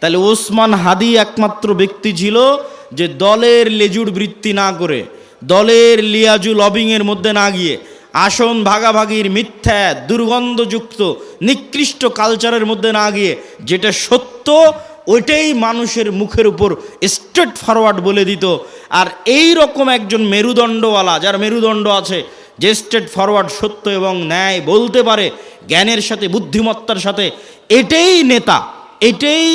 তাহলে ওসমান হাদি একমাত্র ব্যক্তি ছিল যে দলের লেজুর বৃত্তি না করে, দলের লিয়াজু লবিংয়ের মধ্যে না গিয়ে আসন ভাগাভাগির মিথ্যা, দুর্গন্ধযুক্ত, নিকৃষ্ট কালচারের মধ্যে না গিয়ে যেটা সত্য, ওইটাই মানুষের মুখের উপর স্ট্রেট ফরওয়ার্ড বলে দিত। আর এই রকম একজন মেরুদণ্ডওয়ালা, যার মেরুদণ্ড আছে যে স্ট্রেট ফরওয়ার্ড সত্য এবং ন্যায় বলতে পারে, জ্ঞানের সাথে, বুদ্ধিমত্তার সাথে, এটাই নেতা, এটাই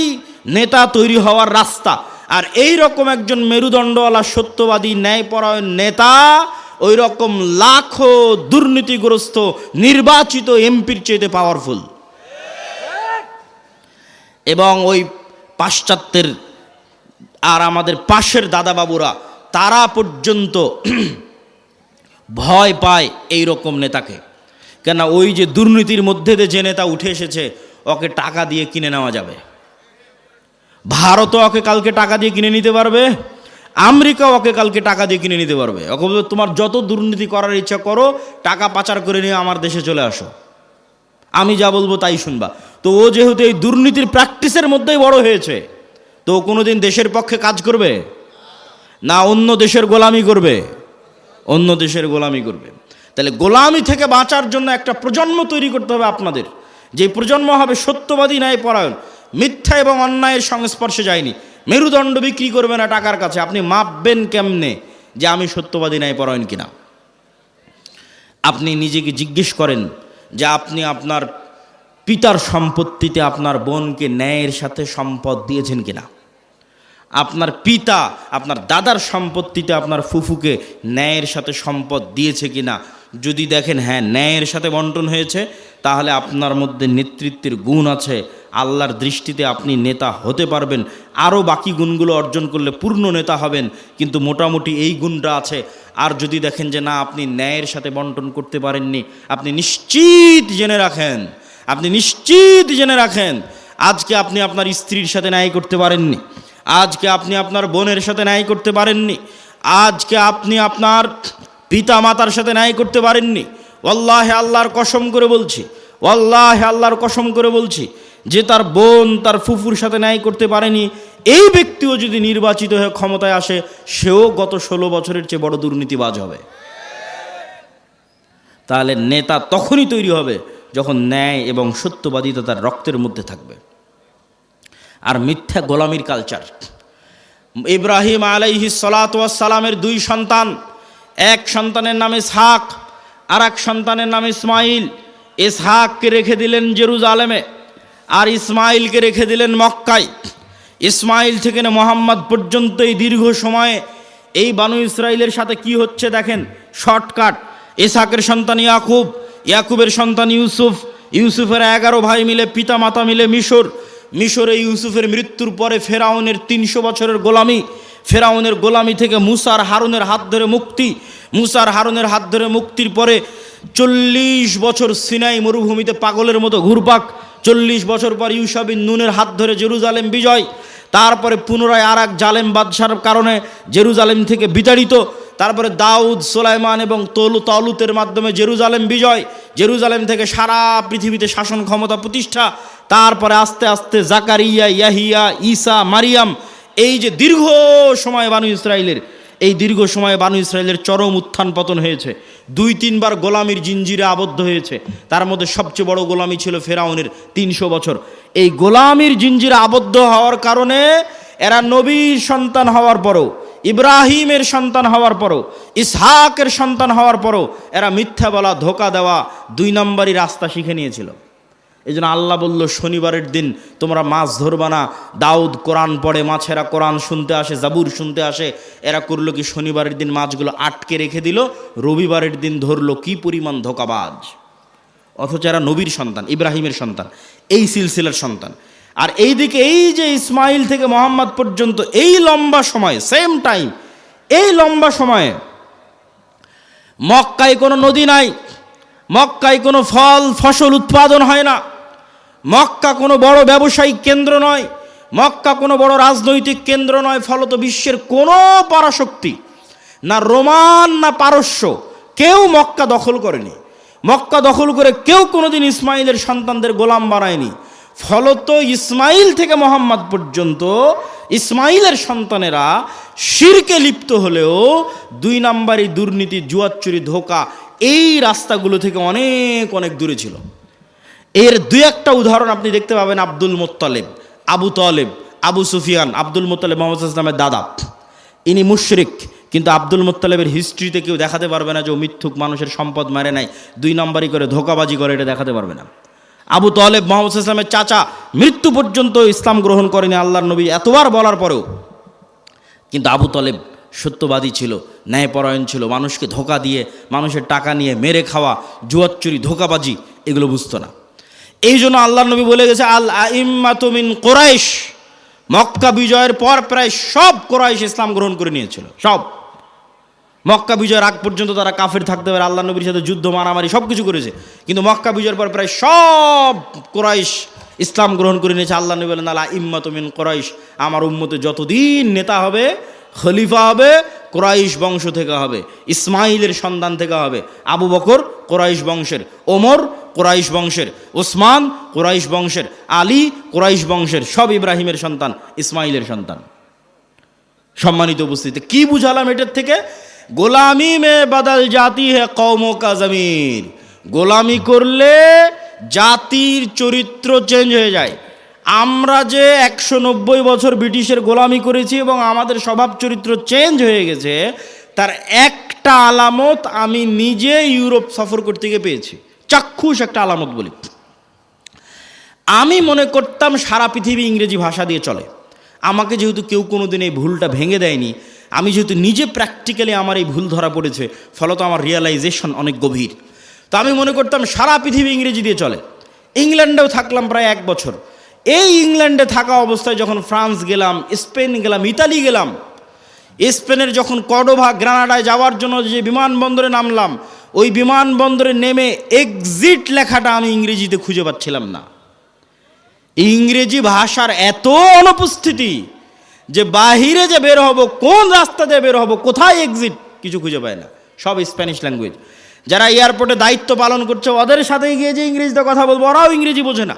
নেতা তৈরি হওয়ার রাস্তা। আর এই রকম একজন মেরুদণ্ডওয়ালা সত্যবাদী, ন্যায়পরায়ণ নেতা ওই রকম লাখো দুর্নীতিগ্রস্ত, নির্বাচিত এমপির চেয়েতে পাওয়ারফুল এবং ওই পাশ্চাত্যের আর আমাদের পাশের দাদাবাবুরা, তারা পর্যন্ত ভয় পায় এই রকম নেতাকে। কেন ওই যে দুর্নীতির মধ্যে যে নেতা উঠে এসেছে, ওকে টাকা দিয়ে কিনে নেওয়া যাবে। ভারতও ওকে কালকে টাকা দিয়ে কিনে নিতে পারবে আমেরিকা ওকে কালকে টাকা দিয়ে কিনে নিতে পারবে। ওকে বলবে, তোমার যত দুর্নীতি করার ইচ্ছা করো, টাকা পাচার করে নিয়ে আমার দেশে চলে আসো। আমি যা বলব তাই শুনবা। তো ও যেহেতু এই দুর্নীতির প্র্যাকটিসের মধ্যেই বড় হয়েছে, তো ও কোনোদিন দেশের পক্ষে কাজ করবে? না অন্য দেশের গোলামি করবে? অন্য দেশের গোলামি করবে। তাহলে গোলামি থেকে বাঁচার জন্য একটা প্রজন্ম তৈরি করতে হবে আপনাদের। যে প্রজন্ম হবে সত্যবাদী ন্যায় পরায়ণ মিথ্যা এবং অন্যায়ের সংস্পর্শে যায়নি। মেরুদণ্ড বিক্রি করবে না টাকার কাছে। আপনি মাপবেন কেমনে যে আমি সত্যবাদী ন্যায় পরায়ণ কিনা? আপনি নিজেকে জিজ্ঞেস করেন যে আপনি আপনার পিতার সম্পত্তিতে আপনার বোনকে ন্যায়ের সাথে সম্পদ দিয়েছেন কিনা? আপনার পিতা, আপনার দাদার সম্পত্তিতে আপনার ফুফুকে ন্যায়ের সাথে সম্পদ দিয়েছে কি না যদি দেখেন হ্যাঁ ন্যায়ের সাথে বন্টন হয়েছে, তাহলে আপনার মধ্যে নেতৃত্বের গুণ আছে। আল্লাহর দৃষ্টিতে আপনি নেতা হতে পারবেন। আরও বাকি গুণগুলো অর্জন করলে পূর্ণ নেতা হবেন, কিন্তু মোটামুটি এই গুণটা আছে। আর যদি দেখেন যে, না, আপনি ন্যায়ের সাথে বন্টন করতে পারেননি, আপনি নিশ্চিত জেনে রাখেন, আপনি নিশ্চিত জেনে রাখেন, আজকে আপনি আপনার স্ত্রীর সাথে ন্যায় করতে পারেননি। আজকে আপনি আপনার বোনের সাথে ন্যায় করতে পারেননি। আজকে আপনি আপনার পিতা মাতার সাথে ন্যায় করতে পারেননি। ওল্লাহ আল্লাহর কসম করে বলছি ওল্লাহ আল্লাহর কসম করে বলছি, যে তার বোন তার ফুফুর সাথে ন্যায় করতে পারেনি, এই ব্যক্তিও যদি নির্বাচিত হয়ে ক্ষমতায় আসে, সেও গত ষোলো বছরের চেয়ে বড় দুর্নীতিবাজ হবে। তাহলে নেতা তখনই তৈরি হবে যখন ন্যায় এবং সত্যবাদিতা তার রক্তের মধ্যে থাকবে। আর মিথ্যা গোলামির কালচার ইব্রাহিম আলাইহি সালামের দুই সন্তান, এক সন্তানের নাম ইসহাক আর এক সন্তানের নাম ইসমাইল। ইসহাককে রেখে দিলেন জেরুজালেমে, আর ইসমাইলকে রেখে দিলেন মক্কায়। ইসমাইল থেকে মোহাম্মদ পর্যন্ত এই দীর্ঘ সময়ে এই বানু ইসরায়েলের সাথে কি হচ্ছে দেখেন? শর্টকাট। ইসহাকের সন্তান ইয়াকুব, ইয়াকুবের সন্তান ইউসুফ, ইউসুফের এগারো ভাই মিলে পিতা মাতা মিলে মিশর। মিশরে ইউসুফের মৃত্যুর পরে ফেরাউনের তিনশো বছরের গোলামি, ফেরাউনের গোলামি থেকে মুসার হারুনের হাত ধরে মুক্তি মুসার হারুনের হাত ধরে মুক্তির পরে চল্লিশ বছর সিনাই মরুভূমিতে পাগলের মতো ঘুরপাক, চল্লিশ বছর পর ইউসাবিন নুনের হাত ধরে জেরুজালেম বিজয়, তারপরে পুনরায় আর এক জালেম বাদশার কারণে জেরুজালেম থেকে বিতাড়িত, তারপরে দাউদ, সোলাইমান এবং তলু, তলুতের মাধ্যমে জেরুজালেম বিজয়, জেরুজালেম থেকে সারা পৃথিবীতে শাসন ক্ষমতা প্রতিষ্ঠা তারপরে আস্তে আস্তে জাকারিয়া, ইয়াহিয়া, ঈসা, মারিয়াম, এই যে দীর্ঘ সময় বানু ইসরায়েলের এই দীর্ঘ সময়ে বানু ইসরায়েলের চরম উত্থান পতন হয়েছে। দুই, তিনবার গোলামির জিঞ্জিরে আবদ্ধ হয়েছে। তার মধ্যে সবচেয়ে বড় গোলামি ছিল ফেরাউনের তিনশো বছর। এই গোলামির জিঞ্জিরে আবদ্ধ হওয়ার কারণে এরা নবীর সন্তান হওয়ার পরও, ইব্রাহিমের সন্তান হওয়ার পরও, ইসহাকের সন্তান হওয়ার পরও এরা মিথ্যা বলা, ধোকা দেওয়া দুই নম্বরই রাস্তা শিখে নিয়েছিল। এই জন্য আল্লাহ বলল, শনিবারের দিন তোমরা মাছ ধরবা না। দাউদ কোরআন পড়ে, মাছেরা কোরআন শুনতে আসে, জাবুর শুনতে আসে। এরা করল কি, শনিবারের দিন মাছগুলো আটকে রেখে দিল, রবিবারের দিন ধরলো কি পরিমাণ ধোকাবাজ। অথচ এরা নবীর সন্তান, ইব্রাহিমের সন্তান, এই সিলসিলার সন্তান। আর এই দিকে এই যে ইসমাইল থেকে মোহাম্মদ পর্যন্ত এই লম্বা সময়ে সেম টাইম এই লম্বা সময়ে মক্কায় কোনো নদী নাই, মক্কায় কোনো ফল, ফসল উৎপাদন হয় না। মক্কা কোনো বড় ব্যবসায়িক কেন্দ্র নয়, মক্কা কোনো বড় রাজনৈতিক কেন্দ্র নয়, ফলত বিশ্বের কোনো পরাশক্তি, না রোমান, না পারস্য, কেউ মক্কা দখল করেনি। মক্কা দখল করে কেউ কোনোদিন ইসমাইলের সন্তানদের গোলাম বানায়নি। ফলত ইসমাইল থেকে মোহাম্মদ পর্যন্ত ইসমাইলের সন্তানেরা শিরকে লিপ্ত হলেও দুই নাম্বারই দুর্নীতি জুয়াচ্চুরি ধোকা, এই রাস্তাগুলো থেকে অনেক অনেক দূরে ছিল। এর দুই একটা উদাহরণ আপনি দেখতে পাবেন আব্দুল মোত্তালেব, আবু তলেব, আবু সুফিয়ান, আব্দুল মোত্তালেব মোহাম্মদ ইসলামের দাদা। ইনি মুশরিক, কিন্তু আব্দুল মোত্তালেবের হিস্ট্রিতে কেউ দেখাতে পারবে না যে ও মিথ্যুক মানুষের সম্পদ মারে নাই, দুই নম্বরই করে ধোকাবাজি করে, এটা দেখাতে পারবে না। আবু তলেব মোহাম্মদ ইসলামের চাচা, মৃত্যু পর্যন্ত ইসলাম গ্রহণ করেনি আল্লাহর নবী এতবার বলার পরেও। কিন্তু আবু তলেব সত্যবাদী ছিল, ন্যায়পরায়ণ ছিল, মানুষকে ধোকা দিয়ে, মানুষের টাকা নিয়ে মেরে খাওয়া জুয়াচ্চুরি ধোকাবাজি, এগুলো বুঝতো না। এই জন্য আল্লাহ নবী বলে গেছে, আল আইম্মাতুমিন কোরাইশ। মক্কা বিজয়ের পর প্রায় সব কোরাইশ ইসলাম গ্রহণ করে নিয়েছিল, সব। মক্কা বিজয়ের আগ পর্যন্ত তারা কাফের থাকতে পারে আল্লাহ নবীর সাথে যুদ্ধ, মারামারি সব কিছু করেছে। কিন্তু মক্কা বিজয়ের পর প্রায় সব কোরাইশ ইসলাম গ্রহণ করে নিয়েছে। আল্লাহ নবী বলেন আল্লাহ ইম্মাতুমিন কোরাইশ। আমার উম্মতে যতদিন নেতা হবে, খলিফা হবে কোরাইশ বংশ থেকে হবে, ইসমাইলের সন্তান থেকে হবে, আবু বকর কোরাইশ বংশের, ওমর কোরাইশ বংশের ওসমান কোরাইশ বংশের, আলী কোরাইশ বংশের, সব ইব্রাহিমের সন্তান, ইসমাইলের সন্তান। সম্মানিত উপস্থিতি কি বুঝালাম এটার থেকে? গোলামি মে বাদাল জাতি হে কৌম কা জমির গোলামি করলে জাতির চরিত্র চেঞ্জ হয়ে যায়। আমরা যে একশো নব্বই বছর ব্রিটিশের গোলামি করেছি এবং আমাদের স্বভাব চরিত্র চেঞ্জ হয়ে গেছে, তার একটা আলামত আমি নিজে ইউরোপ সফর করতে গিয়ে পেয়েছি। চাক্ষুষ একটা আলামত বলি। আমি মনে করতাম সারা পৃথিবী ইংরেজি ভাষা দিয়ে চলে। আমাকে যেহেতু কেউ কোনো দিন এই ভুলটা ভেঙে দেয়নি, আমি যেহেতু নিজে প্র্যাকটিক্যালি আমার এই ভুল ধরা পড়েছে, ফলত আমার রিয়েলাইজেশন অনেক গভীর। তো আমি মনে করতাম সারা পৃথিবী ইংরেজি দিয়ে চলে। ইংল্যান্ডেও থাকলাম প্রায় এক বছর। এই ইংল্যান্ডে থাকা অবস্থায় যখন ফ্রান্স গেলাম, স্পেন গেলাম, ইতালি গেলাম, স্পেনের যখন কডোভা গ্রানাডায় যাওয়ার জন্য যে বিমানবন্দরে নামলাম, ওই বিমানবন্দরে নেমে এক্সিট লেখাটা আমি ইংরেজিতে খুঁজে পাচ্ছিলাম না। ইংরেজি ভাষার এত অনুপস্থিতি যে বাহিরে যে বের হব, কোন রাস্তা দিয়ে বের হব, কোথায় এক্সিট কিছু খুঁজে পায় না। সব স্প্যানিশ ল্যাঙ্গুয়েজ যারা এয়ারপোর্টে দায়িত্ব পালন করছে, ওদের সাথে গিয়ে যে ইংরেজিতে কথা বলব, ওরাও ইংরেজি বোঝে না।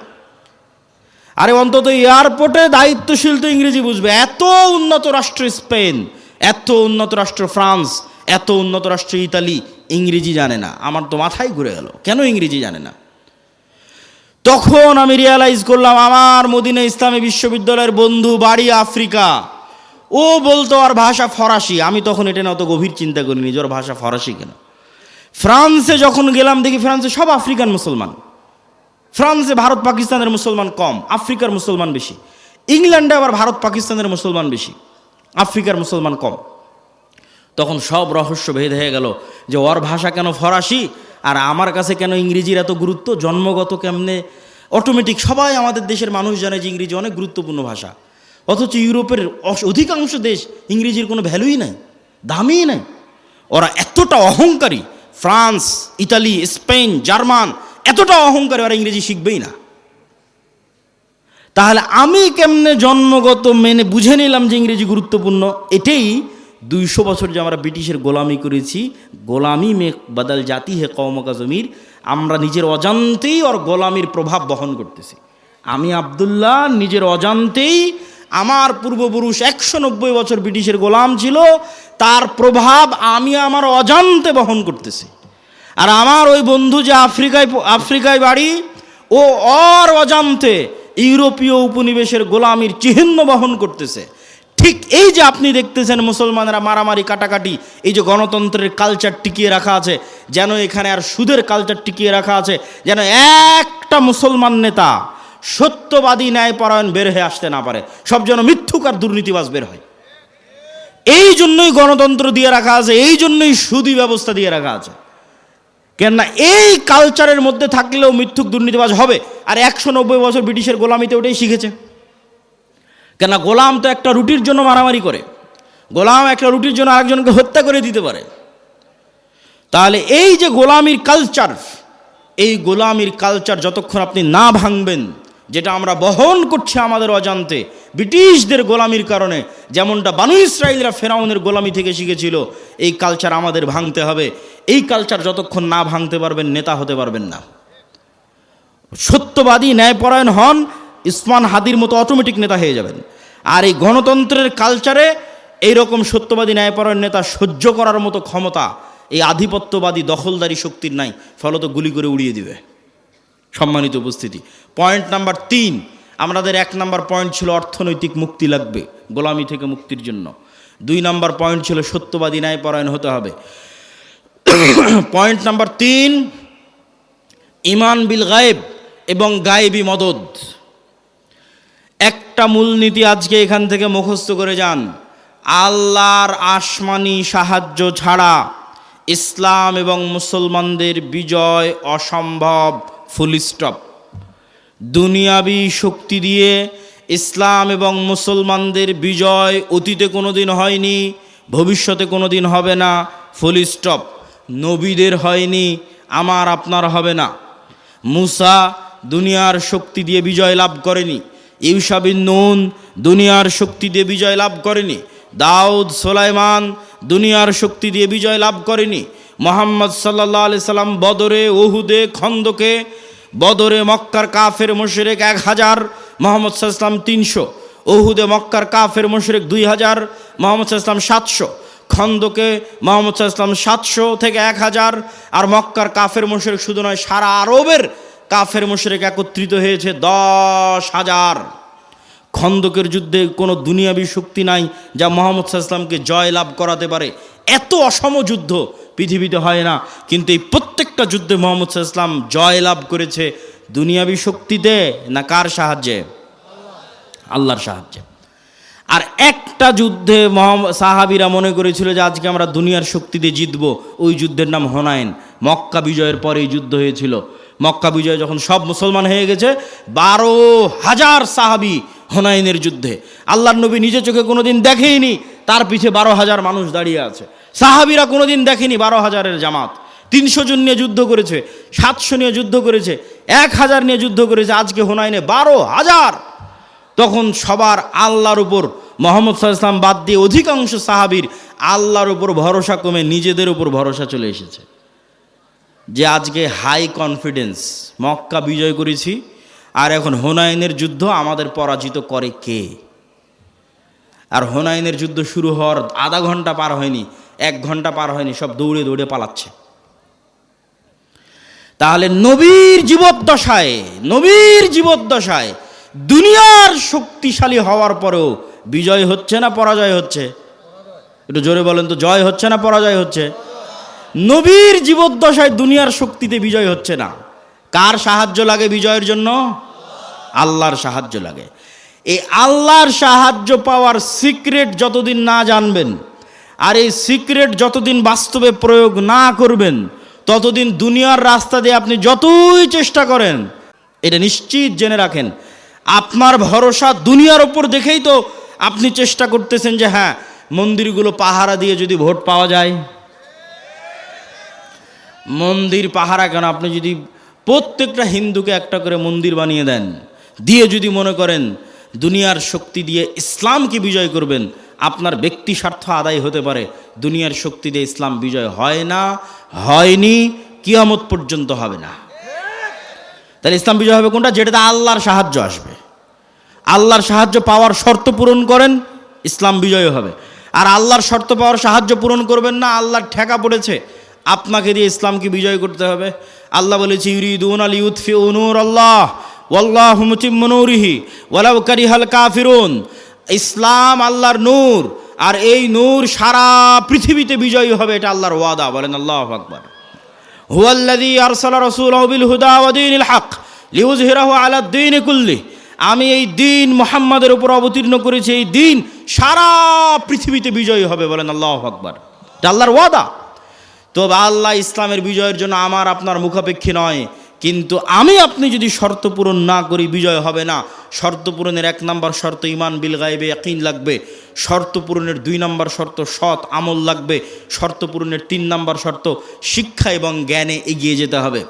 আরে অন্তত এয়ারপোর্টে দায়িত্বশীল তো ইংরেজি বুঝবে। এত উন্নত রাষ্ট্র স্পেন, এত উন্নত রাষ্ট্র ফ্রান্স, এত উন্নত রাষ্ট্র ইতালি, ইংরেজি জানে না। আমার তো মাথায় ঘুরে গেল, কেন ইংরেজি জানে না? তখন আমি রিয়ালাইজ করলাম, আমার মদিনা ইসলামী বিশ্ববিদ্যালয়ের বন্ধু বাড়ি আফ্রিকা। ও বলতো, আর ভাষা ফরাসি। আমি তখন এটা না অত গভীর চিন্তা করিনি যে ওর ভাষা ফরাসি কেন। ফ্রান্সে যখন গেলাম, দেখি ফ্রান্সে সব আফ্রিকান মুসলমান। ফ্রান্সে ভারত, পাকিস্তানের মুসলমান কম, আফ্রিকার মুসলমান বেশি। ইংল্যান্ডে আবার ভারত, পাকিস্তানের মুসলমান বেশি, আফ্রিকার মুসলমান কম। তখন সব রহস্য ভেদ হয়ে গেল যে ওর ভাষা কেন ফরাসি আর আমার কাছে কেন ইংরেজির এত গুরুত্ব? জন্মগত কেমনে? অটোমেটিক সবাই আমাদের দেশের মানুষ জানে যে ইংরেজি অনেক গুরুত্বপূর্ণ ভাষা। অথচ ইউরোপের অধিকাংশ দেশ ইংরেজির কোনো ভ্যালুই নাই, দামই নাই। ওরা এতটা অহংকারী, ফ্রান্স, ইতালি, স্পেন, জার্মান এতটা অহংকারী ওরা ইংরেজি শিখবেই না। তাহলে আমি কেমনে জন্মগত মেনে বুঝে নিলাম যে ইংরেজি গুরুত্বপূর্ণ? এটাই দুইশো বছর যে আমরা ব্রিটিশের গোলামি করেছি, গোলামি মে বদল জাতি হে কৌমকা জমির, আমরা নিজের অজান্তেই ওর গোলামির প্রভাব বহন করতেছি। আমি আবদুল্লাহ, নিজের অজান্তেই আমার পূর্বপুরুষ একশো নব্বই বছর ব্রিটিশের গোলাম ছিল, তার প্রভাব আমি আমার অজান্তে বহন করতেছি। আর আমার ওই বন্ধু যে আফ্রিকায় আফ্রিকায় বাড়ি, ও অর অজান্তে ইউরোপীয় উপনিবেশের গোলামির চিহ্ন বহন করতেছে। ঠিক এই যে আপনি দেখতেছেন মুসলমানেরা মারামারি, কাটাকাটি, এই যে গণতন্ত্রের কালচার টিকিয়ে রাখা আছে, যেন এখানে আর সুদের কালচার টিকিয়ে রাখা আছে, যেন একটা মুসলমান নেতা সত্যবাদী ন্যায়পরায়ণ বের হয়ে আসতে না পারে, সব যেন মিথ্যুক আর দুর্নীতিবাজ বের হয়। এই জন্যই গণতন্ত্র দিয়ে রাখা আছে, এই জন্যই সুদি ব্যবস্থা দিয়ে রাখা আছে। কেননা এই কালচারের মধ্যে থাকলেও মিথ্যুক দুর্নীতিবাজ হবে। আর একশো নব্বই বছর ব্রিটিশের গোলামিতে ওটাই শিখেছে। কেননা গোলাম তো একটা রুটির জন্য মারামারি করে। গোলাম একটা রুটির জন্য আরেকজনকে হত্যা করে দিতে পারে। তাহলে এই যে গোলামির কালচার এই গোলামির কালচার যতক্ষণ আপনি না ভাঙবেন যেটা আমরা বহন করছি আমাদের অজান্তে, ব্রিটিশদের গোলামির কারণে, যেমনটা বানু ইসরায়েলরা ফেরাউনের গোলামি থেকে শিখেছিল, এই কালচার আমাদের ভাঙতে হবে। এই কালচার যতক্ষণ না ভাঙতে পারবেন, নেতা হতে পারবেন না। সত্যবাদী ন্যায়পরায়ণ হন ইসমান হাদির মতো অটোমেটিক নেতা হয়ে যাবেন। আর এই গণতন্ত্রের কালচারে এই রকম সত্যবাদী ন্যায়পরায়ণ নেতা সহ্য করার মতো ক্ষমতা, এই আধিপত্যবাদী দখলদারি শক্তির নাই, ফলত গুলি করে উড়িয়ে দিবে। সম্মানিত উপস্থিতি। পয়েন্ট নাম্বার তিন, আমাদের এক নাম্বার পয়েন্ট ছিল অর্থনৈতিক মুক্তি লাগবে, গোলামি থেকে মুক্তির জন্য। দুই নাম্বার পয়েন্ট ছিল সত্যবাদী ন্যায়পরায়ণ হতে হবে। পয়েন্ট নাম্বার তিন, ইমান বিল গায়েব এবং গায়েবী মদত। একটা মূলনীতি আজকে এখান থেকে মুখস্থ করে যান। আল্লাহর আসমানি সাহায্য ছাড়া ইসলাম এবং মুসলমানদের বিজয় অসম্ভব। Full stop. দুনিয়াবি শক্তি দিয়ে ইসলাম এবং মুসলমানদের বিজয় অতীতে কোনো দিন হয়নি, ভবিষ্যতে কোনো দিন হবে না, ফুল স্টপ। নবীদের হয়নি, আমার, আপনার হবে না। মুসা দুনিয়ার শক্তি দিয়ে বিজয় লাভ করেনি। ইউসাবিন নুন দুনিয়ার শক্তি দিয়ে বিজয় লাভ করেনি। দাউদ, সোলাইমান দুনিয়ার শক্তি দিয়ে বিজয় লাভ করেনি। মোহাম্মদ সাল্লাহ আলি সাল্লাম বদরে ওহুদে খন্দকে, বদরে মক্কার কাফের মুশরেক এক হাজার, মোহাম্মদ সাল্লাম তিনশো। ওহুদে মক্কার কাফের মুশরেক দুই হাজার, মোহাম্মদ সাল্লাম সাতশো। খন্দকে, মোহাম্মদ সাল্লাম সাতশো থেকে এক হাজার, আর মক্কার কাফের মুশরেক শুধু নয়, সারা আরবের কাফের মুশরেক একত্রিত হয়েছে দশ হাজার। খন্দকের যুদ্ধে কোনো দুনিয়াবি শক্তি নাই যা মোহাম্মদ সাল্লামকে জয় লাভ করাতে পারে। এত অসম যুদ্ধ পৃথিবীতে হয় না। কিন্তু এই প্রত্যেকটা যুদ্ধে মোহাম্মদ সাল্লাম জয় লাভ করেছে দুনিয়াবি শক্তিতে না কার সাহায্যে? আল্লাহর সাহায্যে। আর একটা যুদ্ধে সাহাবিরা মনে করেছিল যে আজকে আমরা দুনিয়ার শক্তি দিয়ে জিতব, ওই যুদ্ধের নাম হোনায়ন মক্কা বিজয়ের পরে এই যুদ্ধ হয়েছিল। মক্কা বিজয় যখন সব মুসলমান হয়ে গেছে, বারো হাজার সাহাবি হোনাইনের যুদ্ধে। আল্লাহর নবী নিজে চোখে কোনোদিন দেখেইনি তার পিছে বারো হাজার মানুষ দাঁড়িয়ে আছে। সাহাবিরা কোনোদিন দেখেনি বারো হাজারের জামাত। তিনশো জন নিয়ে যুদ্ধ করেছে, সাতশো নিয়ে যুদ্ধ করেছে, এক হাজার নিয়ে যুদ্ধ করেছে, আজকে হোনাইনে বারো হাজার। তখন সবার আল্লাহর উপর মোহাম্মদ সাল্লাম বাদ দিয়ে অধিকাংশ সাহাবির আল্লাহর উপর ভরসা কমে নিজেদের উপর ভরসা চলে এসেছে। যে আজকে হাই কনফিডেন্স, মক্কা বিজয় করেছি, আর এখন হোনাইনের যুদ্ধ আমাদের পরাজিত করে কে? আর হোনাইনের যুদ্ধ শুরু হওয়ার আধা ঘণ্টা পার হয়নি, এক ঘণ্টা পার হয়নি, সব দৌড়ে দৌড়ে পালাচ্ছে। তাহলে নবীর জীবদ্দশায় নবীর জীবদ্দশায় দুনিয়ার শক্তিশালী হওয়ার পরেও বিজয় হচ্ছে না পরাজয় হচ্ছে? একটু জোরে বলেন তো, জয় হচ্ছে না পরাজয় হচ্ছে? নবীর জীবদ্দশায় দুনিয়ার শক্তিতে বিজয় হচ্ছে না। কার সাহায্য লাগে বিজয়ের জন্য? আল্লাহর সাহায্য লাগে। এই আল্লাহর সাহায্য পাওয়ার সিক্রেট যতদিন না জানবেন, আর এই সিক্রেট যতদিন বাস্তবে প্রয়োগ না করবেন, ততদিন দুনিয়ার রাস্তা দিয়ে আপনি যতই চেষ্টা করেন, এটা নিশ্চিত জেনে রাখেন। আপনার ভরসা দুনিয়ার ওপর দেখেই তো আপনি চেষ্টা করতেছেন যে হ্যাঁ মন্দিরগুলো পাহারা দিয়ে যদি ভোট পাওয়া যায়। মন্দির পাহারা কেন? আপনি যদি প্রত্যেকটা হিন্দুকে একটা করে মন্দির বানিয়ে দেন, দিয়ে যদি মনে করেন দুনিয়ার শক্তি দিয়ে ইসলামকে বিজয় করবেন, আপনার ব্যক্তি স্বার্থ আদায় হতে পারে। দুনিয়ার শক্তি দিয়ে ইসলাম বিজয় হয় না, হয়নি, কিয়ামত পর্যন্ত হবে না। তাহলে ইসলাম বিজয় হবে কোনটা? যেটাতে আল্লাহর সাহায্য আসবে। আল্লাহর সাহায্য পাওয়ার শর্ত পূরণ করেন, ইসলাম বিজয় হবে। আর আল্লাহর শর্ত পাওয়ার সাহায্য পূরণ করবেন না, আল্লাহর ঠেকা পড়েছে, আপনাকে দিয়ে ইসলামকে বিজয় করতে হবে। আল্লাহ বলেছে, ইউরিদুন আল ইউথফি উনুর আল্লাহ ওয়াল্লাহ মুতিমনুরিহি ওয়ালাউ কারিহাল কাফিরুন। ইসলাম আল্লাহর নূর, আর এই নূর সারা পৃথিবীতে বিজয়ী হবে, এটা আল্লাহর ওয়াদা, বলেন আল্লাহ আকবার। হুয়াল্লাযী আরসালা রাসূলাহু বিল হুদা ওয়া দীনিল হক লিইয়ুযহিরাহু আলা দ্বীনি কুল্লি আমি এই দিন মুহাম্মাদের উপর অবতীর্ণ করেছি, এই দিন সারা পৃথিবীতে বিজয়ী হবে, বলেন আল্লাহ আকবার। এটা আল্লাহর ওয়াদা। তো আল্লাহ ইসলামের বিজয়ের জন্য আমার, আপনার মুখাপেক্ষী নয়। কিন্তু আমি আপনি যদি শর্ত পূরণ না করি, বিজয় হবে না। শর্ত পূরণের এক নম্বর শর্ত ইমান বিল গাইবে একইন লাগবে। শর্ত পূরণের দুই নম্বর শর্ত সৎ আমল লাগবে। শর্ত পূরণের তিন নম্বর শর্ত শিক্ষা এবং জ্ঞানে এগিয়ে যেতে হবে।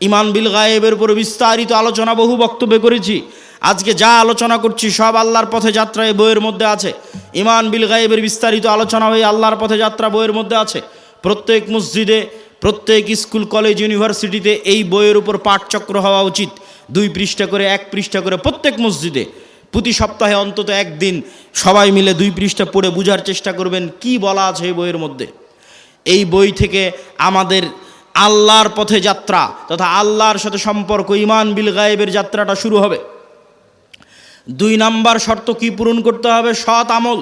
ইমান বিল গায়েবের উপরে বিস্তারিত আলোচনা, বহু বক্তব্য করেছি। আজকে যা আলোচনা করছি সব আল্লাহর পথে যাত্রা এই বইয়ের মধ্যে আছে। ইমান বিল গায়েবের বিস্তারিত আলোচনা হয়ে আল্লাহর পথে যাত্রা বইয়ের মধ্যে আছে। প্রত্যেক মসজিদে প্রত্যেক স্কুল, কলেজ, ইউনিভার্সিটিতে এই বইয়ের উপর পাঠচক্র হওয়া উচিত। দুই পৃষ্ঠা করে, এক পৃষ্ঠা করে প্রত্যেক মসজিদে। প্রতি সপ্তাহে অন্তত একদিন সবাই মিলে দুই পৃষ্ঠা পড়ে বোঝার চেষ্টা করবেন, কি বলা আছে এই বইয়ের মধ্যে। এই বই থেকে আমাদের আল্লাহর পথে যাত্রা তথা আল্লাহর সাথে সম্পর্ক ইমান বিল গায়েবের যাত্রাটা শুরু হবে। দুই নাম্বার শর্ত কি পূরণ করতে হবে? সৎ আমল।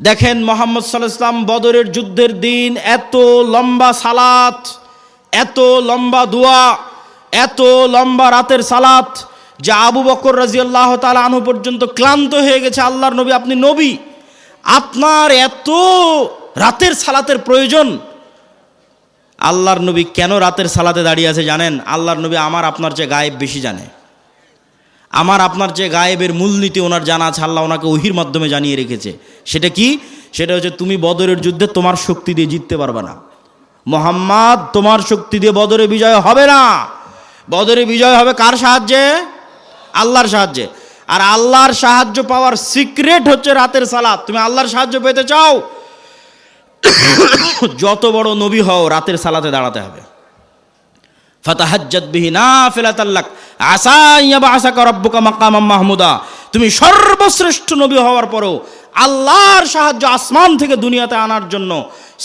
দেখেন মোহাম্মদ সাল্লাহ ইসলাম বদরের যুদ্ধের দিন, এত লম্বা সালাত, এত লম্বা দোয়া, এত লম্বা রাতের সালাত, যা আবু বকর রাজিয়াল্লাহ তালা আনু পর্যন্ত ক্লান্ত হয়ে গেছে, আল্লাহর নবী আপনি নবী। আপনার এত রাতের সালাতের প্রয়োজন। আল্লাহর নবী কেন রাতের সালাতে দাঁড়িয়ে আছে জানেন? আল্লাহর নবী আমার, আপনার চেয়ে গায়েব বেশি জানে। আমার আপনার যে গায়েবের মূলনীতি ওনার জানা আছে, আল্লাহ ওনাকে ওহির মাধ্যমে জানিয়ে রেখেছে। সেটা কি? সেটা হচ্ছে তুমি বদরের যুদ্ধে তোমার শক্তি দিয়ে জিততে পারবে না। মোহাম্মদ, তোমার শক্তি দিয়ে বদরে বিজয় হবে না। বদরে বিজয় হবে কার সাহায্যে? আল্লাহর সাহায্যে। আর আল্লাহর সাহায্য পাওয়ার সিক্রেট হচ্ছে রাতের সালাত। তুমি আল্লাহর সাহায্য পেতে চাও? যত বড় নবী হও, রাতের সালাতে দাঁড়াতে হবে। ফাতাহাজ্জাত বিহি নাফিলাতাল্লাক আসা ইয়াবা আসাকা রব্বুকা মাকামাম মাহমুদা। তুমি সর্বশ্রেষ্ঠ নবী হওয়ার পরেও আল্লাহর সাহায্য আসমান থেকে দুনিয়াতে আনার জন্য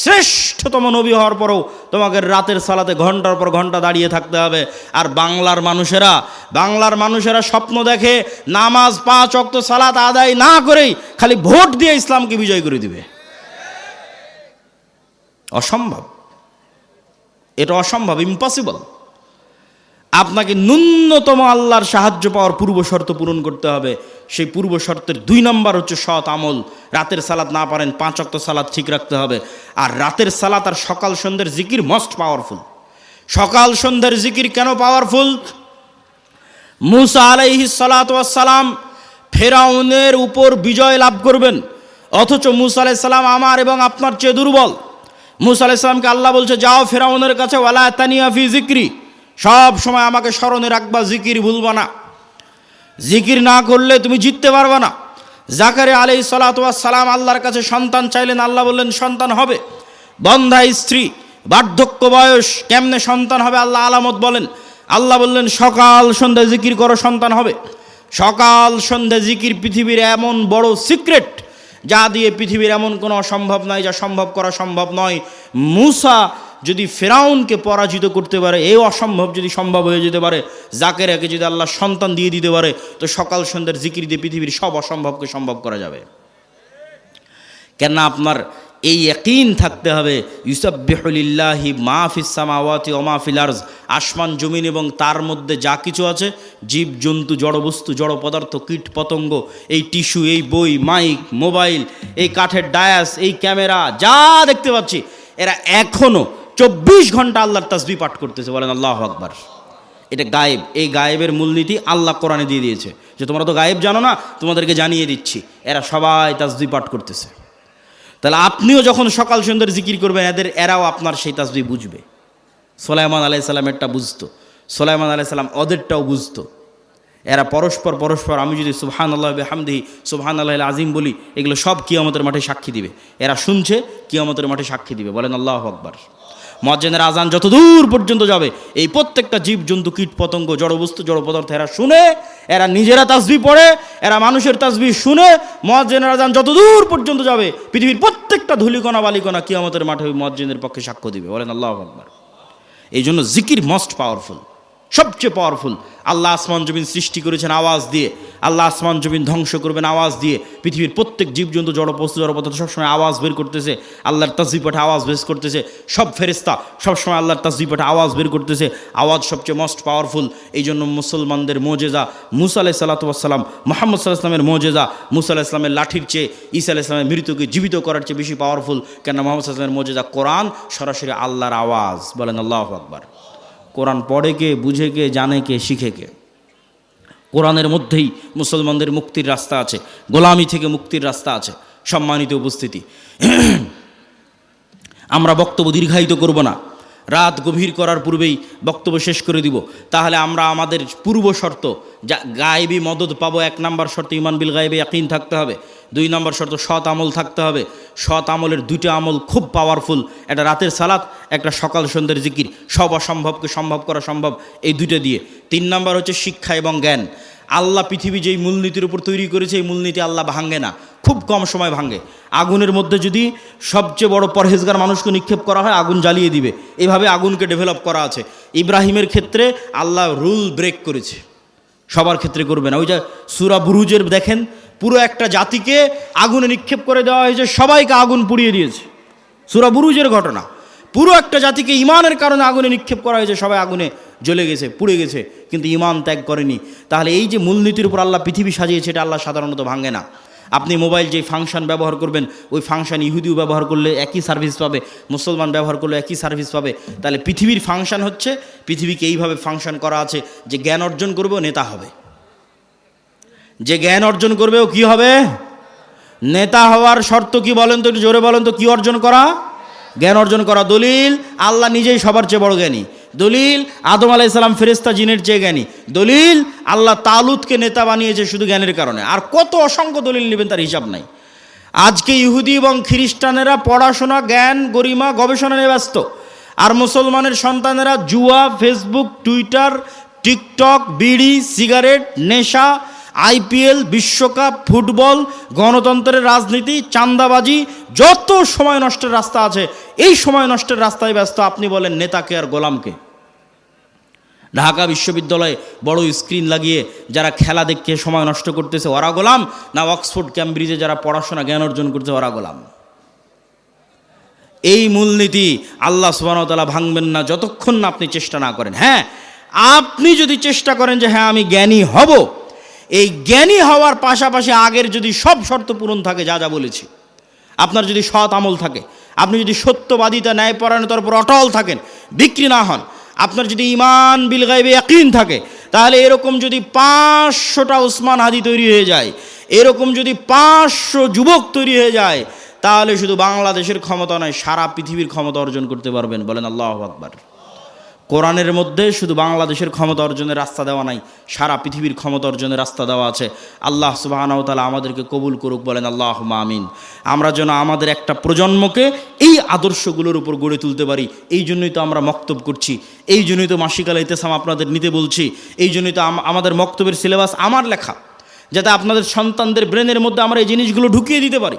শ্রেষ্ঠতম নবী হওয়ার পরেও তোমাকে রাতের সালাতে ঘণ্টার পর ঘণ্টা দাঁড়িয়ে থাকতে হবে। আর বাংলার মানুষেরা বাংলার মানুষেরা স্বপ্ন দেখে নামাজ পাঁচ অক্ত সালাত আদায় না করেই খালি ভোট দিয়ে ইসলামকে বিজয় করে দিবে। অসম্ভব। এটা অসম্ভব ইম্পসিবল আপনাকে ন্যূনতম আল্লাহর সাহায্য পাওয়ার পূর্ব শর্ত পূরণ করতে হবে। সেই পূর্ব শর্তের দুই নম্বর হচ্ছে সৎ আমল। রাতের সালাদ না পারেন, পাঁচ অক্ত সালাদ ঠিক রাখতে হবে। আর রাতের সালাত আর সকাল সন্ধ্যের জিকির মোস্ট পাওয়ারফুল সকাল সন্ধ্যের জিকির কেন পাওয়ারফুল মুসা আলাইহি সালাম ফেরাউনের উপর বিজয় লাভ করবেন। অথচ মুসা আলাইসাল্লাম আমার এবং আপনার চেয়ে দুর্বল। মুসা আলাইসাল্লামকে আল্লাহ বলছে, যাও ফেরাউনের কাছে, ওয়ালা তানিয়া ফি জিক্রি। সব সময় আমাকে স্মরণে রাখবা, জিকির ভুলবা না। জিকির না করলে তুমি জিততে পারবে না। জাকারে আলাই সালাম আল্লাহর কাছে সন্তান চাইলেন, আল্লাহ বললেন, সন্তান হবে। বন্ধা স্ত্রী, বার্ধক্য বয়স, কেমনে সন্তান হবে আল্লাহ আলামত বলেন। আল্লাহ বললেন, সকাল সন্ধ্যা জিকির করো, সন্তান হবে। সকাল সন্ধ্যা জিকির পৃথিবীর এমন বড় সিক্রেট যা দিয়ে পৃথিবীর এমন কোনো অসম্ভব নয় যা সম্ভব করা সম্ভব নয়। মুসা যদি ফেরাউনকে পরাজিত করতে পারে এই অসম্ভব যদি সম্ভব হয়ে যেতে পারে জাকের একে যদি আল্লাহ সন্তান দিয়ে দিতে পারে, তো সকাল সন্ধ্যার জিকির দিয়ে পৃথিবীর সব অসম্ভবকে সম্ভব করা যাবে। কেননা আপনার এই একইন থাকতে হবে। ইউসাবিহলিল্লাহি মাহফিস সামাওয়াতি ও আর্জ। আসমান, জমিন এবং তার মধ্যে যা কিছু আছে, জীব, জন্তু, জড়বস্তু, জড় পদার্থ, কীট, পতঙ্গ, এই টিস্যু, এই বই, মাইক, মোবাইল, এই কাঠের ডায়াস, এই ক্যামেরা, যা দেখতে পাচ্ছি, এরা এখনও চব্বিশ ঘণ্টা আল্লাহর তাসবি পাঠ করতেছে, বলেন আল্লাহ আকবার। এটা গায়েব। এই গায়েবের মূলনীতি আল্লাহ কোরআনে দিয়ে দিয়েছে। যে তোমরা তো গায়েব জানো না, তোমাদেরকে জানিয়ে দিচ্ছি, এরা সবাই তাসবি পাঠ করতেছে। তাহলে আপনিও যখন সকাল সন্ধ্যার জিকির করবেন, এদের, এরাও আপনার সেই তাসবি বুঝবে। সোলাইমান আলাইসাল্লামেরটা বুঝতো। সোলাইমান আলাইসাল্লাম ওদেরটাও বুঝতো। এরা পরস্পর পরস্পর, আমি যদি সুবহান আল্লাহ হামদি সুবহান আল্লাহ আজিম বলি, এগুলো সব কিয়ামতের মাঠে সাক্ষী দিবে। এরা শুনছে, কিয়ামতের মাঠে সাক্ষী দিবে। বলেন আল্লাহ আকবার। মজ্জেনের আজান যত দূর পর্যন্ত যাবে, এই প্রত্যেকটা জীব, জন্তু, কীট, পতঙ্গ জড়বস্তু জড় পদার্থ, এরা শুনে, এরা নিজেরা তাসবি পড়ে, এরা মানুষের তাসবি শুনে মজ্জেনের আজান যত দূর পর্যন্ত যাবে, পৃথিবীর প্রত্যেকটা ধুলিকণা, বালিকণা কিয়ামতের মাঠে ওই মজ্জেনের পক্ষে সাক্ষ্য দিবে। বলেন আল্লাহ আকবর। এই জন্য জিকির মোস্ট পাওয়ারফুল সবচেয়ে পাওয়ারফুল আল্লাহ আসমান জমিন সৃষ্টি করেছেন আওয়াজ দিয়ে। আল্লাহ আসমান জমিন ধ্বংস করবেন আওয়াজ দিয়ে। পৃথিবীর প্রত্যেক জীবজন্তু জড়পস্তু জড়পদার্থ সবসময় আওয়াজ বের করতেছে। আল্লাহর তাসবি পাঠে আওয়াজ বের করতেছে। সব ফেরিস্তা সবসময় আল্লাহর তাসবি পাঠে আওয়াজ বের করতেছে। আওয়াজ সবচেয়ে মোস্ট পাওয়ারফুল এই জন্য মুসলমানদের মোজেজা মুসা আলাহ সাল্লাতাম মোহাম্মদ সাল্লাহ ইসলামের মোজেজা মুসা আলাহ ইসলামের লাঠির চেয়ে, ঈসা আলাহ ইসলামের মৃত্যুকে জীবিত করার চেয়ে বেশি পাওয়ারফুল কেন মোহাম্মদ সাল্লামের মোজেজা কোরআন সরাসরি আল্লাহর আওয়াজ। বলেন আল্লাহ আকবার। কোরআন পড়ে কে, বুঝে কে, জানে কে, শিখে কে। কোরআনের মধ্যেই মুসলমানদের মুক্তির রাস্তা আছে, গোলামি থেকে মুক্তির রাস্তা আছে, সম্মানিত উপস্থিতি। আমরা বক্তব্য দীর্ঘায়িত করব না। রাত গভীর করার পূর্বেই বক্তব্য শেষ করে দিব। তাহলে আমরা আমাদের পূর্ব শর্ত, যা গায়েবী মদত পাবো, এক নম্বর শর্ত ইমান বিল গায়েবী ইয়াকিন থাকতে হবে। দুই নম্বর শর্ত সৎ আমল থাকতে হবে। সৎ আমলের দুটো আমল খুব পাওয়ারফুল একটা রাতের সালাত, একটা সকাল সন্ধ্যের জিকির। সব অসম্ভবকে সম্ভব করা সম্ভব এই দুটো দিয়ে। তিন নম্বর হচ্ছে শিক্ষা এবং জ্ঞান। আল্লাহ পৃথিবী যেই মূলনীতির উপর তৈরি করেছে, এই মূলনীতি আল্লাহ ভাঙে না। খুব কম সময় ভাঙে। আগুনের মধ্যে যদি সবচেয়ে বড় পরহেজগার মানুষকে নিক্ষেপ করা হয়, আগুন জ্বালিয়ে দিবে। এভাবে আগুনকে ডেভেলপ করা আছে। ইব্রাহিমের ক্ষেত্রে আল্লাহ রুল ব্রেক করেছে। সবার ক্ষেত্রে করবে না। ওই যে সুরা বুরুজের দেখেন, পুরো একটা জাতিকে আগুনে নিক্ষেপ করে দেওয়া হয়েছে, সবাইকে আগুন পুড়িয়ে দিয়েছে। সুরা বুরুজের ঘটনা। পুরো একটা জাতিকে ইমানের কারণে আগুনে নিক্ষেপ করা হয়েছে, সবাই আগুনে জ্বলে গেছে, পুড়ে গেছে, কিন্তু ইমান ত্যাগ করেনি। তাহলে এই যে মূলনীতির উপর আল্লাহ পৃথিবী সাজিয়েছে, এটা আল্লাহ সাধারণত ভাঙে না। আপনি মোবাইল যে ফাংশন ব্যবহার করবেন, ওই ফাংশন ইহুদিও ব্যবহার করলে একই সার্ভিস পাবে, মুসলমান ব্যবহার করলে একই সার্ভিস পাবে। তাহলে পৃথিবীর ফাংশন হচ্ছে, পৃথিবীকে এইভাবে ফাংশন করা আছে যে জ্ঞান অর্জন করবে নেতা হবে। যে জ্ঞান অর্জন করবে, ও কী হবে? নেতা হওয়ার শর্ত কি বলেন তো, একটু জোরে বলেন তো, কি অর্জন করা? জ্ঞান অর্জন করা দলিল, আল্লাহ নিজেই সবার চেয়ে বড় জ্ঞানী। দলিল, আদম আলাইসাল্লাম ফেরেস্তা জিনের চেয়ে জ্ঞানী। দলিল, আল্লাহ তালুদকে নেতা বানিয়েছে শুধু জ্ঞানের কারণে। আর কত অসংখ্য দলিল নেবেন তার হিসাব নাই। আজকে ইহুদি এবং খ্রিস্টানেরা পড়াশোনা, জ্ঞান, গরিমা, গবেষণা নিয়ে ব্যস্ত। আর মুসলমানের সন্তানেরা জুয়া, ফেসবুক, টুইটার, টিকটক, বিড়ি, সিগারেট, নেশা আইপিএল, বিশ্বকাপ, ফুটবল, গণতন্ত্রের রাজনীতি, চান্দাবাজি, যত সময় নষ্টের রাস্তা আছে, এই সময় নষ্টের রাস্তায় ব্যস্ত আপনি বলেন নেতাকে আর গোলামকে ঢাকা বিশ্ববিদ্যালয়ে বড় স্ক্রিন লাগিয়ে যারা খেলা দেখে সময় নষ্ট করতেছে, ওরা গোলাম? না অক্সফোর্ড, ক্যামব্রিজে যারা পড়াশোনা, জ্ঞান অর্জন করছে, ওরা গোলাম? এই মূলনীতি আল্লাহ সুবাহতালা ভাঙবেন না যতক্ষণ না আপনি চেষ্টা না করেন। হ্যাঁ আপনি যদি চেষ্টা করেন যে হ্যাঁ আমি জ্ঞানী হব এই জ্ঞানী হওয়ার পাশাপাশি আগের যদি সব শর্ত পূরণ থাকে, যা যা বলেছি, আপনার যদি সৎ আমল থাকে, আপনি যদি সত্যবাদিতা, ন্যায়পরায়ণতার উপর অটল থাকেন, বিক্রি না হন, আপনার যদি ইমান বিল গাইবে একইন থাকে, তাহলে এরকম যদি পাঁচশোটা উসমান হাদি তৈরি হয়ে যায়, এরকম যদি পাঁচশো যুবক তৈরি হয়ে যায়, তাহলে শুধু বাংলাদেশের ক্ষমতা নয়, সারা পৃথিবীর ক্ষমতা অর্জন করতে পারবেন। বলেন আল্লাহ আকবার। কোরআনের মধ্যে শুধু বাংলাদেশের ক্ষমতা অর্জনের রাস্তা দেওয়া নাই, সারা পৃথিবীর ক্ষমতা অর্জনের রাস্তা দেওয়া আছে। আল্লাহ সুবাহানাওতালা আমাদেরকে কবুল করুক বলেন আল্লাহ আমিন। আমরা যেন আমাদের একটা প্রজন্মকে এই আদর্শগুলোর উপর গড়ে তুলতে পারি। এই জন্যই তো আমরা মক্তব করছি। এই জন্যই তো মাসিকাল ইতেসাম আপনাদের নিতে বলছি। এই জন্যই তো আমাদের মক্তবের সিলেবাস আমার লেখা, যাতে আপনাদের সন্তানদের ব্রেনের মধ্যে আমরা এই জিনিসগুলো ঢুকিয়ে দিতে পারি।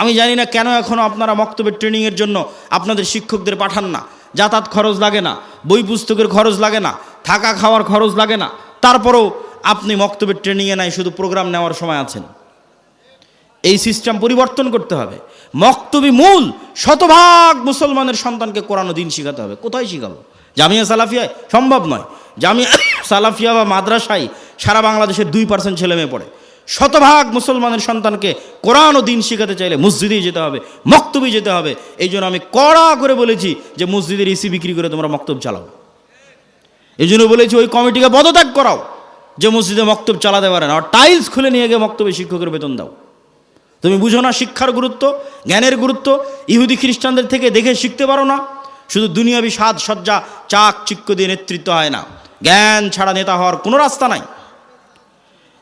আমি জানি না কেন এখনও আপনারা মক্তবের ট্রেনিংয়ের জন্য আপনাদের শিক্ষকদের পাঠান না। যাতায়াত খরচ লাগে না, বই পুস্তকের খরচ লাগে না, থাকা খাওয়ার খরচ লাগে না। তারপরেও আপনি মক্তবের ট্রেনিংয়ে নাই, শুধু প্রোগ্রাম নেওয়ার সময় আছেন। এই সিস্টেম পরিবর্তন করতে হবে। মক্তবি মূল শতভাগ মুসলমানের সন্তানকে কোরআন দিন শেখাতে হবে। কোথায় শেখাবো? জামিয়া সালাফিয়ায়? সম্ভব নয়। জামিয়া সালাফিয়া বা মাদ্রাসায় সারা বাংলাদেশের দুই পার্সেন্ট ছেলে মেয়ে পড়ে। শতভাগ মুসলমানের সন্তানকে কোরআন ও দিন শেখাতে চাইলে মসজিদেই যেতে হবে, মক্তবই যেতে হবে। এই জন্য আমি কড়া করে বলেছি যে মসজিদের এসি বিক্রি করে তোমরা মক্তব চালাও। এই জন্য বলেছি ওই কমিটিকে পদত্যাগ করাও যে মসজিদে মক্তব চালাতে পারে না। আর টাইলস খুলে নিয়ে গিয়ে মক্তবে শিক্ষকের বেতন দাও। তুমি বুঝো না শিক্ষার গুরুত্ব, জ্ঞানের গুরুত্ব, ইহুদি খ্রিস্টানদের থেকে দেখে শিখতে পারো না। শুধু দুনিয়াবি সাজ সজ্জা চাক চিক্ক দিয়ে নেতৃত্ব হয় না। জ্ঞান ছাড়া নেতা হওয়ার কোনো রাস্তা নাই।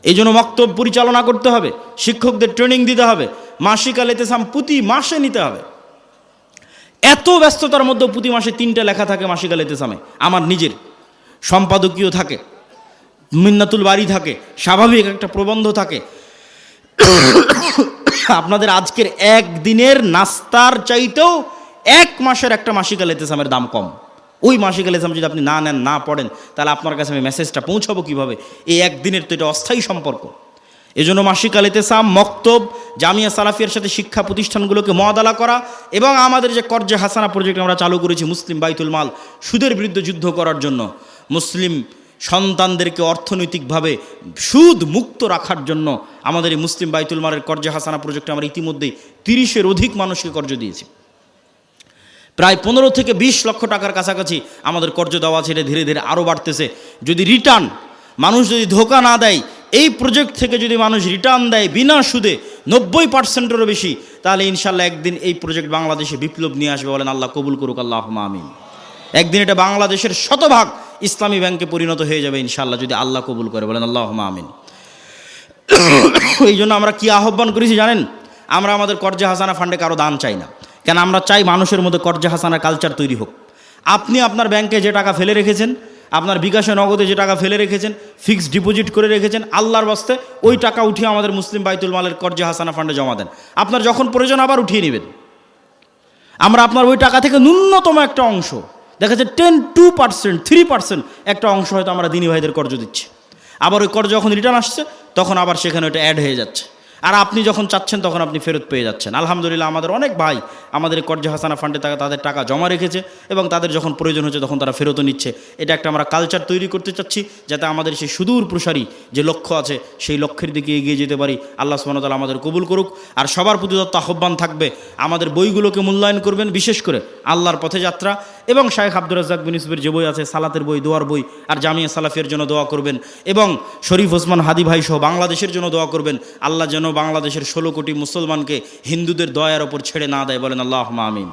এই জন্য মক্তব পরিচালনা করতে হবে, শিক্ষকদের ট্রেনিং দিতে হবে, মাসিক আলেতেসাম প্রতি মাসে নিতে হবে। এত ব্যস্ততার মধ্যে প্রতি মাসে তিনটে লেখা থাকে মাসিক আলেতেসামে আমার নিজের। সম্পাদকীয় থাকে, মিন্নাতুল বাড়ি থাকে, স্বাভাবিক একটা প্রবন্ধ থাকে। আপনাদের আজকের একদিনের নাস্তার চাইতেও এক মাসের একটা মাসিক আলেতেসামের দাম কম। ওই মাসিক আলেসাম যদি আপনি না নেন, না পড়েন, তাহলে আপনার কাছে আমি মেসেজটা পৌঁছাবো কীভাবে? এই একদিনের তো এটা অস্থায়ী সম্পর্ক। এজন্য মাসিক আলেতেসাম মক্তব, জামিয়া সালাফিয়ার সাথে শিক্ষা প্রতিষ্ঠানগুলোকে মহাদালা করা এবং আমাদের যে কর্জে হাসানা প্রজেক্ট আমরা চালু করেছি মুসলিম বাইতুল মাল, সুদের বিরুদ্ধে যুদ্ধ করার জন্য। মুসলিম সন্তানদেরকে অর্থনৈতিকভাবে সুদ মুক্ত রাখার জন্য আমাদের এই মুসলিম বাইতুল মালের কর্জে হাসানা প্রজেক্টে আমরা ইতিমধ্যেই তিরিশের অধিক মানুষকে কর্জ দিয়েছি। প্রায় পনেরো থেকে বিশ লক্ষ টাকার কাছাকাছি আমাদের কর্জ দেওয়া এটা ধীরে ধীরে আরও বাড়তেছে। যদি রিটার্ন মানুষ যদি ধোকা না দেয়, এই প্রজেক্ট থেকে যদি মানুষ রিটার্ন দেয় বিনা সুদে নব্বই পার্সেন্টেরও বেশি, তাহলে ইনশাল্লাহ একদিন এই প্রজেক্ট বাংলাদেশে বিপ্লব নিয়ে আসবে বলেন আল্লাহ, কবুল করুক আল্লাহ আমিন। একদিন এটা বাংলাদেশের শতভাগ ইসলামী ব্যাংকে পরিণত হয়ে যাবে ইনশাল্লাহ, যদি আল্লাহ কবুল করে বলেন আল্লাহ আমিন। এই জন্য আমরা কি আহ্বান করেছি জানেন? আমরা আমাদের কর্জা হাসানা ফান্ডে কারও দান চাই না। কেন আমরা চাই মানুষের মধ্যে কর্জা হাসানা কালচার তৈরি হোক। আপনি আপনার ব্যাংকে যে টাকা ফেলে রেখেছেন, আপনার বিকাশে নগদে যে টাকা ফেলে রেখেছেন ফিক্সড ডিপোজিট করে রেখেছেন, আল্লাহর বাস্তে ওই টাকা উঠিয়ে আমাদের মুসলিম বাইতুল মালের কর্জা হাসানা ফান্ডে জমা দেন। আপনার যখন প্রয়োজন আবার উঠিয়ে নেবেন। আমরা আপনার ওই টাকা থেকে ন্যূনতম একটা অংশ, দেখা যাচ্ছে ten two percent three percent একটা অংশ হয়তো আমরা দিনী ভাইদের কর্জ দিচ্ছি। আবার ওই কর্জ যখন রিটার্ন আসছে, তখন আবার সেখানে ওইটা অ্যাড হয়ে যাচ্ছে। আর আপনি যখন চাচ্ছেন, তখন আপনি ফেরত পেয়ে যাচ্ছেন। আলহামদুলিল্লাহ, আমাদের অনেক ভাই আমাদের কর্জ হাসানা ফান্ডে তারা তাদের টাকা জমা রেখেছে এবং তাদের যখন প্রয়োজন হচ্ছে তখন তারা ফেরতও নিচ্ছে। এটা একটা আমরা কালচার তৈরি করতে চাচ্ছি, যাতে আমাদের সেই সুদূর প্রসারী যে লক্ষ্য আছে, সেই লক্ষ্যের দিকে এগিয়ে যেতে পারি। আল্লাহ সুবাহতাল আমাদের কবুল করুক। আর সবার প্রতি তত্ত্ব আহ্বান থাকবে, আমাদের বইগুলোকে মূল্যায়ন করবেন। বিশেষ করে আল্লাহর পথে যাত্রা। এবং শাহেখ আব্দুর রাজ্জাক বিন ইউসুফের যে বই আছে, সালাতের বই, দোয়ার বই, আর জামিয়া সালাফের জন্য দোয়া করবেন এবং শরীফ ওসমান হাদি ভাই সহ বাংলাদেশের জন্য দোয়া করবেন। আল্লাহ যেন বাংলাদেশের ষোলো কোটি মুসলমানকে হিন্দুদের দয়ার ওপর ছেড়ে না দেয় বলেন আল্লাহ আমিন।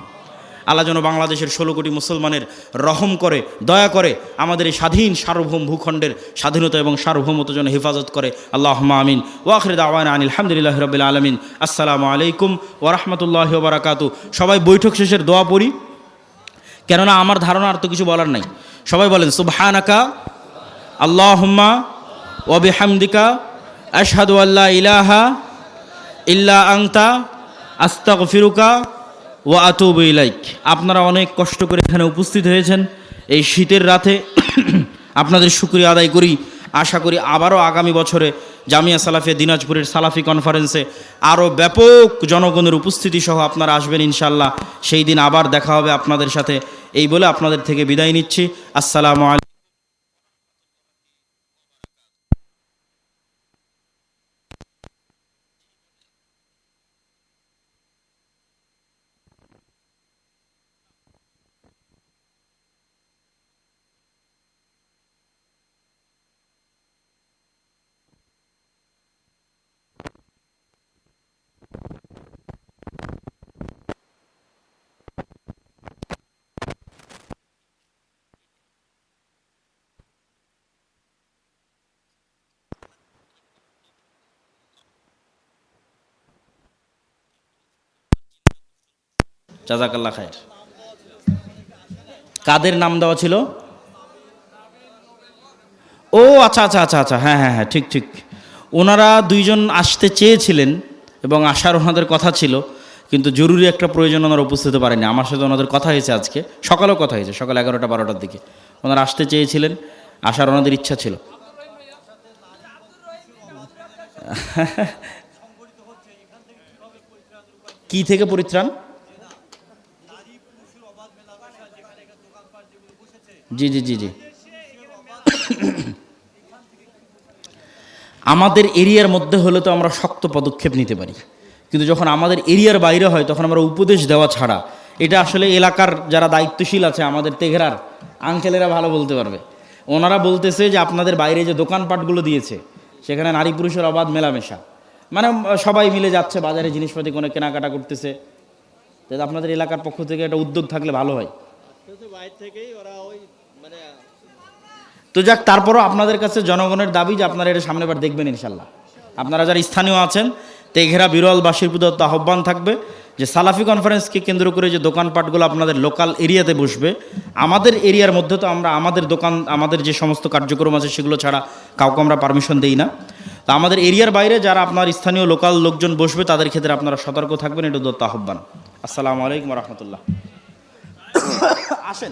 আল্লাহ যেন বাংলাদেশের ষোলো কোটি মুসলমানের রহম করে, দয়া করে আমাদের এই স্বাধীন সার্বভৌম ভূখণ্ডের স্বাধীনতা এবং সার্বভৌমতার যেন হেফাজত করে। আল্লাহ আমিন। ওয়াখরে দাওয়ান আনিল আলহামদুলিল্লাহ রবিল আলমিন। আসসালামু আলাইকুম ওরহমতুল্লাহ বারাকাতু সবাই বৈঠক শেষের দোয়া পড়ি। কেননা আমার ধারণা আর তো কিছু বলার নাই। সবাই বলেন, সুবহানাকা, আল্লাহুম্মা ওয়াবিহামদিকা আশহাদু আল্লা ইলাহা ইল্লা আংতা আস্তাক ফিরুকা ও আতুবু ইলাইক। আপনারা অনেক কষ্ট করে এখানে উপস্থিত হয়েছেন এই শীতের রাতে। আপনাদের শুক্রিয়া আদায় করি। আশা করি আবারও আগামী বছরে জামিয়া সালাফিয়া দিনাজপুরের সালাফি কনফারেন্সে আরও ব্যাপক জনগণের উপস্থিতি সহ আপনারা আসবেন ইনশাল্লাহ সেই দিন আবার দেখা হবে আপনাদের সাথে। এই বলে আপনাদের থেকে বিদায় নিচ্ছি। আসসালামু আলাইকুম। জাজাকাল্লা খায়ের। কাদের নাম দেওয়া ছিল? ও আচ্ছা আচ্ছা আচ্ছা আচ্ছা হ্যাঁ হ্যাঁ হ্যাঁ ঠিক ঠিক। ওনারা দুইজন আসতে চেয়েছিলেন এবং আসার ওনাদের কথা ছিল, কিন্তু জরুরি একটা প্রয়োজন ওনারা উপস্থিত পারেনি আমার সাথে ওনাদের কথা হয়েছে আজকে। সকালেও কথা হয়েছে, সকাল এগারোটা বারোটার দিকে। ওনারা আসতে চেয়েছিলেন আসার ওনাদের ইচ্ছা ছিল। কি থেকে পরিত্রাণ? জি জি জি জি। আমাদের এরিয়ার মধ্যে হলে তো আমরা শক্ত পদক্ষেপ নিতে পারি। কিন্তু যখন আমাদের এরিয়ার বাইরে হয়, তখন আমরা উপদেশ দেওয়া ছাড়া, এটা আসলে এলাকার যারা দায়িত্বশীল আছে, আমাদের তেঘরার আঙ্কেলেরা ভালো বলতে পারবে। ওনারা বলতেছে যে, আপনাদের বাইরে যে দোকানপাটগুলো দিয়েছে, সেখানে নারী পুরুষের অবাধ মেলামেশা। মানে সবাই মিলে যাচ্ছে, বাজারে জিনিসপাতি কোনো কেনাকাটা করতেছে। আপনাদের এলাকার পক্ষ থেকে একটা উদ্যোগ থাকলে ভালো হয়। তো যাক, তারপরও আপনাদের কাছে জনগণের দাবি যে আপনারা এটা সামনে বার দেখবেন ইনশাল্লাহ। আপনারা যারা স্থানীয় আছেন, তেঘেরা বিরলবাসীর প্রদত্ত আহ্বান থাকবে যে সালাফি কনফারেন্সকে কেন্দ্র করে যে দোকানপাটগুলো আপনাদের লোকাল এরিয়াতে বসবে, আমাদের এরিয়ার মধ্যে তো আমরা আমাদের দোকান, আমাদের যে সমস্ত কার্যক্রম আছে সেগুলো ছাড়া কাউকে আমরা পারমিশন দেই না। তো আমাদের এরিয়ার বাইরে যারা আপনার স্থানীয় লোকাল লোকজন বসবে, তাদের ক্ষেত্রে আপনারা সতর্ক থাকবেন, এটা দত্ত আহ্বান। আসসালামু আলাইকুম রহমতুল্লাহ। আসেন।